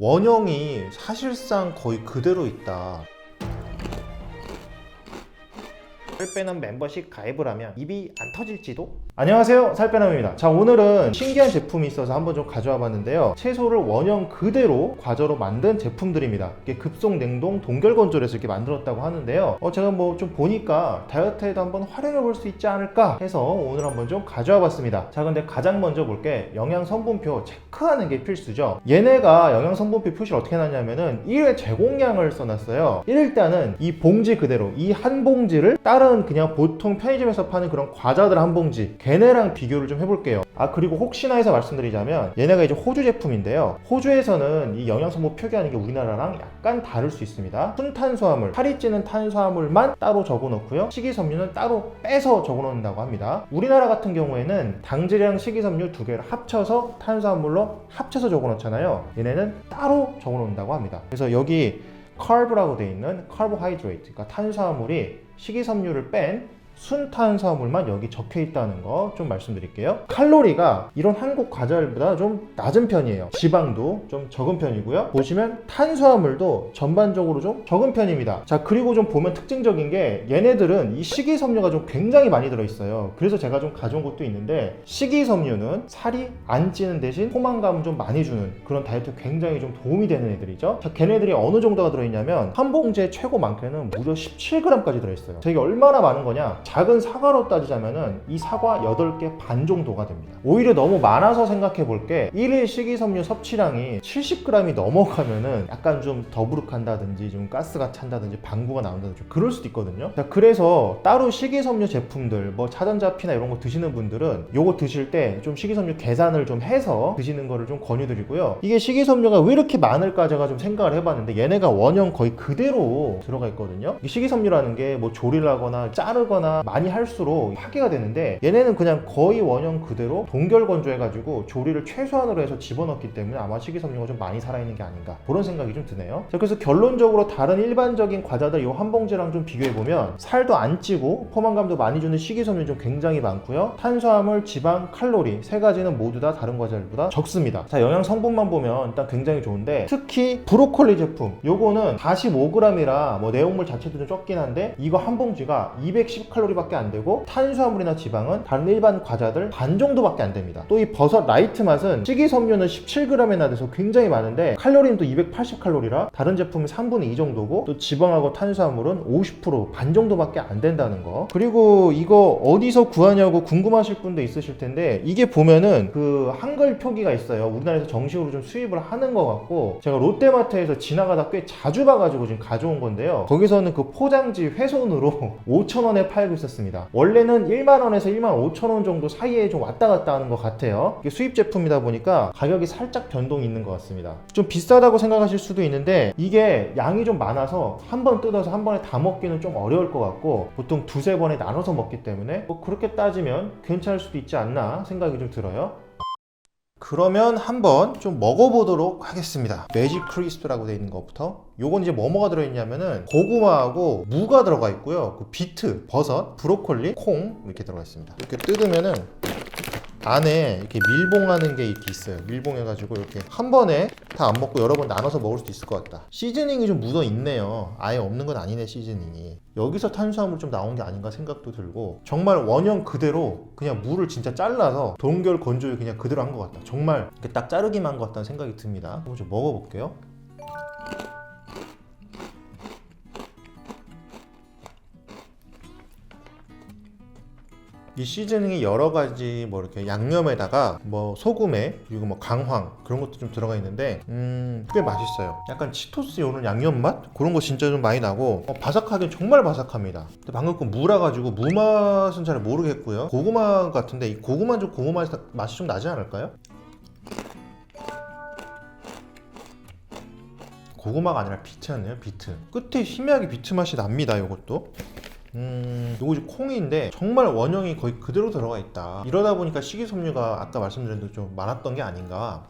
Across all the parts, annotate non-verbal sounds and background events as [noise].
원형이 사실상 거의 그대로 있다. 살 빼는 멤버십 가입을 하면 입이 안 터질지도? 안녕하세요. 살빼남입니다. 자 오늘은 신기한 제품이 있어서 한번 좀 가져와 봤는데요. 채소를 원형 그대로 과자로 만든 제품들입니다. 이게 급속 냉동 동결 건조해서 이렇게 만들었다고 하는데요. 어, 제가 뭐 좀 보니까 다이어트에도 한번 활용해 볼 수 있지 않을까 해서 오늘 한번 좀 가져와 봤습니다. 자 근데 가장 먼저 볼 게 영양 성분표 체크하는 게 필수죠. 얘네가 영양 성분표 표시를 어떻게 해놨냐면은 1회 제공량을 써놨어요. 일단은 이 봉지 그대로 이 한 봉지를 다른 그냥 보통 편의점에서 파는 그런 과자들 한 봉지 걔네랑 비교를 좀 해볼게요. 아 그리고 혹시나 해서 말씀드리자면 얘네가 이제 호주 제품인데요. 호주에서는 이 영양성분 표기하는 게 우리나라랑 약간 다를 수 있습니다. 순탄수화물 살이 찌는 탄수화물만 따로 적어놓고요. 식이섬유는 따로 빼서 적어놓는다고 합니다. 우리나라 같은 경우에는 당질이랑 식이섬유 두 개를 합쳐서 탄수화물로 합쳐서 적어놓잖아요. 얘네는 따로 적어놓는다고 합니다. 그래서 여기 카브라고 되어 있는 카보하이드레이트 그러니까 탄수화물이 식이섬유를 뺀 순탄수화물만 여기 적혀 있다는 거 좀 말씀드릴게요. 칼로리가 이런 한국 과자들보다 좀 낮은 편이에요. 지방도 좀 적은 편이고요. 보시면 탄수화물도 전반적으로 좀 적은 편입니다. 자, 그리고 좀 보면 특징적인 게 얘네들은 이 식이섬유가 좀 굉장히 많이 들어있어요. 그래서 제가 좀 가져온 것도 있는데 식이섬유는 살이 안 찌는 대신 포만감을 좀 많이 주는 그런 다이어트에 굉장히 좀 도움이 되는 애들이죠. 자, 걔네들이 어느 정도가 들어있냐면 한 봉지에 최고 많게는 무려 17g까지 들어있어요. 되게 얼마나 많은 거냐? 작은 사과로 따지자면은 이 사과 8개 반 정도가 됩니다. 오히려 너무 많아서 생각해 볼 게 1일 식이섬유 섭취량이 70g이 넘어가면은 약간 좀 더부룩한다든지 좀 가스가 찬다든지 방구가 나온다든지 그럴 수도 있거든요. 자, 그래서 따로 식이섬유 제품들 뭐 차전자피나 이런 거 드시는 분들은 요거 드실 때 좀 식이섬유 계산을 좀 해서 드시는 거를 좀 권유드리고요. 이게 식이섬유가 왜 이렇게 많을까 제가 좀 생각을 해봤는데 얘네가 원형 거의 그대로 들어가 있거든요. 이 식이섬유라는 게 뭐 조리를 하거나 자르거나 많이 할수록 파괴가 되는데 얘네는 그냥 거의 원형 그대로 동결 건조해가지고 조리를 최소한으로 해서 집어넣기 때문에 아마 식이섬유가 좀 많이 살아있는 게 아닌가 그런 생각이 좀 드네요. 자, 그래서 결론적으로 다른 일반적인 과자들 요한 봉지랑 좀 비교해보면 살도 안 찌고 포만감도 많이 주는 식이섬유 좀 굉장히 많고요. 탄수화물, 지방, 칼로리 세 가지는 모두 다 다른 과자들보다 적습니다. 자, 영양 성분만 보면 일단 굉장히 좋은데 특히 브로콜리 제품 요거는 45g이라 뭐 내용물 자체도 좀 적긴 한데 이거 한 봉지가 210칼로리 밖에 안 되고 탄수화물이나 지방은 다른 일반 과자들 반 정도밖에 안 됩니다. 또 이 버섯 라이트 맛은 식이섬유는 17g이나 돼서 굉장히 많은데 칼로리는 또 280칼로리라 다른 제품이 3분의 2 정도고 또 지방하고 탄수화물은 50%반 정도밖에 안 된다는 거. 그리고 이거 어디서 구하냐고 궁금하실 분도 있으실 텐데 이게 보면은 그 한글 표기가 있어요. 우리나라에서 정식으로 좀 수입을 하는 것 같고 제가 롯데마트에서 지나가다 꽤 자주 봐가지고 지금 가져온 건데요. 거기서는 그 포장지 훼손으로 [laughs] 5,000원에 팔고 있었습니다. 원래는 1만 원에서 1만 5천 원 정도 사이에 좀 왔다 갔다 하는 것 같아요. 이게 수입 제품이다 보니까 가격이 살짝 변동이 있는 것 같습니다. 좀 비싸다고 생각하실 수도 있는데 이게 양이 좀 많아서 한 번 뜯어서 한 번에 다 먹기는 좀 어려울 것 같고 보통 두세 번에 나눠서 먹기 때문에 뭐 그렇게 따지면 괜찮을 수도 있지 않나 생각이 좀 들어요. 그러면 한번 좀 먹어보도록 하겠습니다. 매직 크리스프라고 되어 있는 것부터. 요건 이제 뭐뭐가 들어있냐면은 고구마하고 무가 들어가 있고요. 그 비트, 버섯, 브로콜리, 콩 이렇게 들어가 있습니다. 이렇게 뜯으면은 안에 이렇게 밀봉하는 게 이렇게 있어요. 밀봉해가지고 이렇게 한 번에 다 안 먹고 여러 번 나눠서 먹을 수도 있을 것 같다. 시즈닝이 좀 묻어 있네요. 아예 없는 건 아니네 시즈닝이. 여기서 탄수화물 좀 나온 게 아닌가 생각도 들고 정말 원형 그대로 그냥 물을 진짜 잘라서 동결 건조를 그냥 그대로 한 것 같다. 정말 이렇게 딱 자르기만 한 것 같다는 생각이 듭니다. 한번 좀 먹어볼게요. 이 시즈닝이 여러 가지 뭐 이렇게 양념에다가 뭐 소금에 그리고 뭐 강황 그런 것도 좀 들어가 있는데 음 꽤 맛있어요. 약간 치토스 요런 양념 맛 그런 거 진짜 좀 많이 나고 어, 바삭하긴 정말 바삭합니다. 근데 방금 그 무라 가지고 무 맛은 잘 모르겠고요. 고구마 같은데 이 고구마 좀 고구마 맛이 좀 나지 않을까요? 고구마가 아니라 비트였네요 비트 끝에 희미하게 비트 맛이 납니다 이것도 음, 요거 이제 콩인데 정말 원형이 거의 그대로 들어가 있다. 이러다 보니까 식이섬유가 아까 말씀드린 대로 좀 많았던 게 아닌가.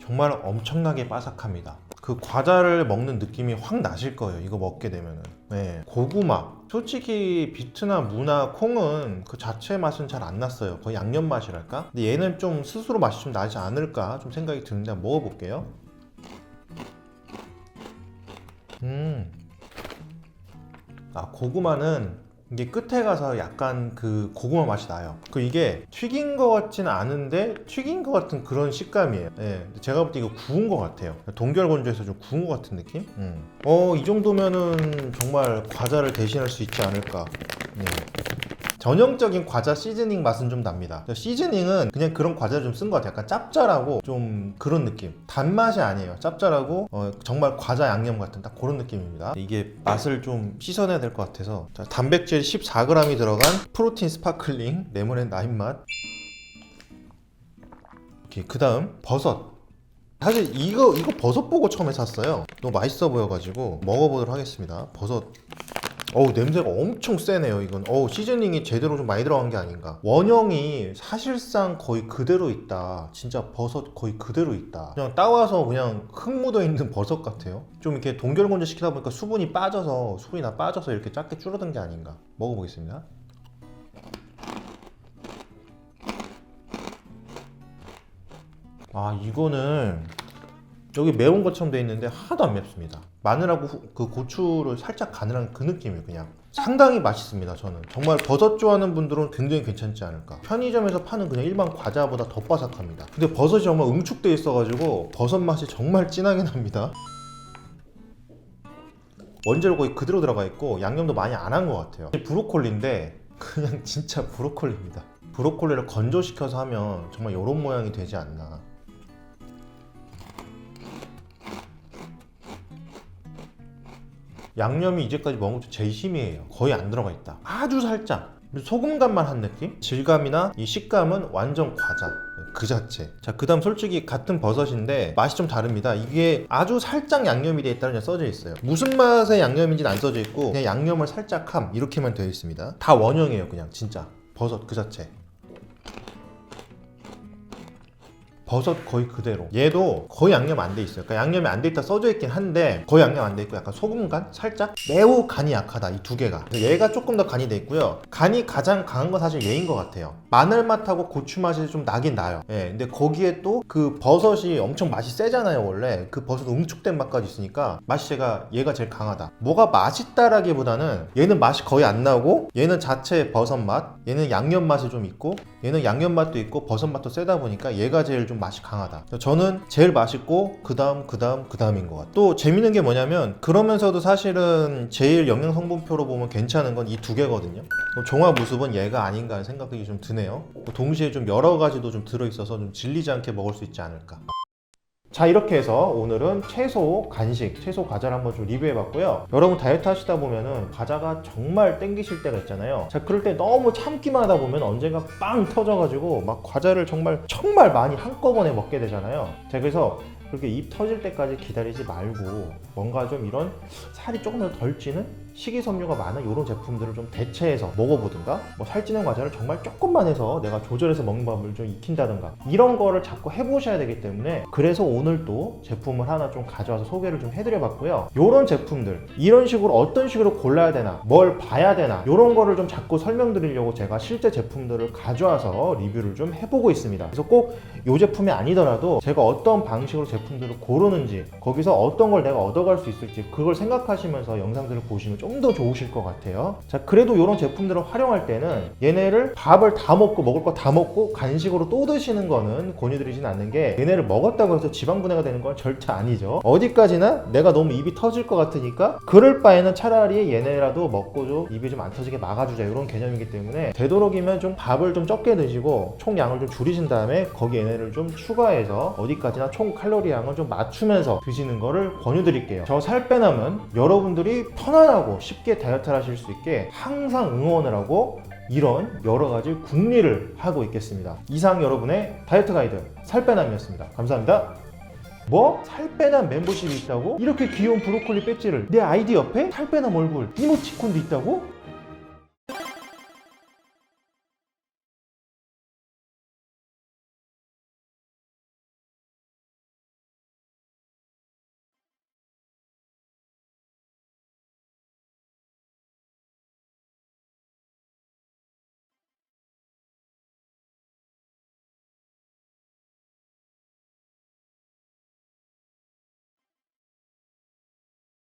정말 엄청나게 바삭합니다. 그 과자를 먹는 느낌이 확 나실 거예요. 이거 먹게 되면은. 네. 고구마. 솔직히 비트나 무나 콩은 그 자체 맛은 잘 안 났어요. 거의 양념 맛이랄까? 근데 얘는 좀 스스로 맛이 좀 나지 않을까 좀 생각이 드는데 먹어볼게요. 음. 아, 고구마는 이게 끝에 가서 약간 그 고구마 맛이 나요. 그 이게 튀긴 것 같지는 않은데 튀긴 것 같은 그런 식감이에요. 예. 제가 볼 때 이거 구운 것 같아요. 동결건조해서 좀 구운 것 같은 느낌? 음. 어, 이 정도면은 정말 과자를 대신할 수 있지 않을까. 네. 전형적인 과자 시즈닝 맛은 좀 납니다. 시즈닝은 그냥 그런 과자를 좀 쓴 것 같아요. 약간 짭짤하고 좀 그런 느낌. 단맛이 아니에요. 짭짤하고 어, 정말 과자 양념 같은 딱 그런 느낌입니다. 이게 맛을 좀 씻어내야 될 것 같아서 자, 단백질 14g이 들어간 프로틴 스파클링 레몬앤 라임 맛. 오케이 그 다음 버섯. 사실 이거 이거 버섯 보고 처음에 샀어요. 너무 맛있어 보여가지고 먹어보도록 하겠습니다. 버섯. 어우 냄새가 엄청 세네요 이건. 어우 시즈닝이 제대로 좀 많이 들어간 게 아닌가. 원형이 사실상 거의 그대로 있다. 진짜 버섯 거의 그대로 있다. 그냥 따와서 그냥 흙 묻어 있는 [laughs] 버섯 같아요. 좀 이렇게 동결건조 시키다 보니까 수분이 빠져서 수분이 다 빠져서 이렇게 작게 줄어든 게 아닌가. 먹어보겠습니다. 아 이거는 여기 매운 것처럼 돼 있는데 하나도 안 맵습니다. 마늘하고 후- 그 고추를 살짝 가늘한 그 느낌이에요, 그냥. 상당히 맛있습니다, 저는. 정말 버섯 좋아하는 분들은 굉장히 괜찮지 않을까. 편의점에서 파는 그냥 일반 과자보다 더 바삭합니다. 근데 버섯이 정말 응축돼 있어가지고 버섯 맛이 정말 진하게 납니다. 원재료 거의 그대로 들어가 있고 양념도 많이 안 한 것 같아요. 이 브로콜리인데 그냥 [laughs] 진짜 브로콜리입니다. 브로콜리를 건조시켜서 하면 정말 이런 모양이 되지 않나. 양념이 이제까지 먹은 것 심해요. 거의 안 들어가 있다. 아주 살짝. 소금 간만 한 느낌? 질감이나 이 식감은 완전 과자. 그 자체. 자, 그 다음 솔직히 같은 버섯인데 맛이 좀 다릅니다. 이게 아주 살짝 양념이 되어 있다는 게 써져 있어요. 무슨 맛의 양념인지는 안 써져 있고 그냥 양념을 살짝 함 이렇게만 되어 있습니다. 다 원형이에요, 그냥 진짜. 버섯 그 자체. 버섯 거의 그대로. 얘도 거의 양념 안 돼 있어요. 그러니까 양념이 안 돼 있다 써져 있긴 한데 거의 양념 안 돼 있고 약간 소금 간 살짝 매우 간이 약하다 이 두 개가. 얘가 조금 더 간이 돼 있고요. 간이 가장 강한 건 사실 얘인 것 같아요. 마늘 맛하고 고추 맛이 좀 나긴 나요. 예, 근데 거기에 또 그 버섯이 엄청 맛이 세잖아요 원래. 그 버섯 응축된 맛까지 있으니까 맛이 제가 얘가 제일 강하다. 뭐가 맛있다라기보다는 얘는 맛이 거의 안 나고 얘는 자체 버섯 맛, 얘는 양념 맛이 좀 있고 얘는 양념 맛도 있고 버섯 맛도 세다 보니까 얘가 제일 좀 맛이 강하다. 저는 제일 맛있고 그 다음 그 다음 그 다음인 것 같아요. 또 재밌는 게 뭐냐면 그러면서도 사실은 제일 영양 성분표로 보면 괜찮은 건 이 두 개거든요. 종합 우습은 얘가 아닌가 생각이 좀 드네요. 동시에 좀 여러 가지도 좀 들어있어서 좀 질리지 않게 먹을 수 있지 않을까. 자 이렇게 해서 오늘은 채소 간식, 채소 과자를 한번 좀 리뷰해 봤고요. 여러분 다이어트 하시다 보면은 과자가 정말 땡기실 때가 있잖아요. 자 그럴 때 너무 참기만 하다 보면 언젠가 빵 터져가지고 막 과자를 정말 정말 많이 한꺼번에 먹게 되잖아요. 자 그래서 그렇게 입 터질 때까지 기다리지 말고 뭔가 좀 이런 살이 조금 더 덜 찌는 식이섬유가 많은 이런 제품들을 좀 대체해서 먹어보든가 뭐 살찌는 과자를 정말 조금만 해서 내가 조절해서 먹는 방법을 좀 익힌다든가 이런 거를 자꾸 해보셔야 되기 때문에 그래서 오늘 또 제품을 하나 좀 가져와서 소개를 좀 해드려 봤고요. 이런 제품들 이런 식으로 어떤 식으로 골라야 되나 뭘 봐야 되나 이런 거를 좀 자꾸 설명드리려고 제가 실제 제품들을 가져와서 리뷰를 좀 해보고 있습니다. 그래서 꼭 이 제품이 아니더라도 제가 어떤 방식으로 제품들을 고르는지 거기서 어떤 걸 내가 얻어갈 수 있을지 그걸 생각하시면서 영상들을 보시면 좀더 좋으실 것 같아요. 자 그래도 이런 제품들을 활용할 때는 얘네를 밥을 다 먹고 먹을 거 다 먹고 간식으로 또 드시는 거는 권유드리진 않는 게 얘네를 먹었다고 해서 지방 분해가 되는 건 절대 아니죠. 어디까지나 내가 너무 입이 터질 것 같으니까 그럴 바에는 차라리 얘네라도 먹고 좀 입이 좀 안 터지게 막아주자 이런 개념이기 때문에 되도록이면 좀 밥을 좀 적게 드시고 총 양을 좀 줄이신 다음에 거기 얘네를 좀 추가해서 어디까지나 총 칼로리 양을 좀 맞추면서 드시는 거를 권유드릴게요. 저 살 빼남은 여러분들이 편안하고 쉽게 다이어트를 하실 수 있게 항상 응원을 하고 이런 여러 가지 궁리를 하고 있겠습니다 이상 여러분의 다이어트 가이드 살 빼남이었습니다 감사합니다 뭐? 살 빼남 멤버십이 있다고? 이렇게 귀여운 브로콜리 배지를 내 아이디 옆에 살 빼남 얼굴 이모티콘도 있다고?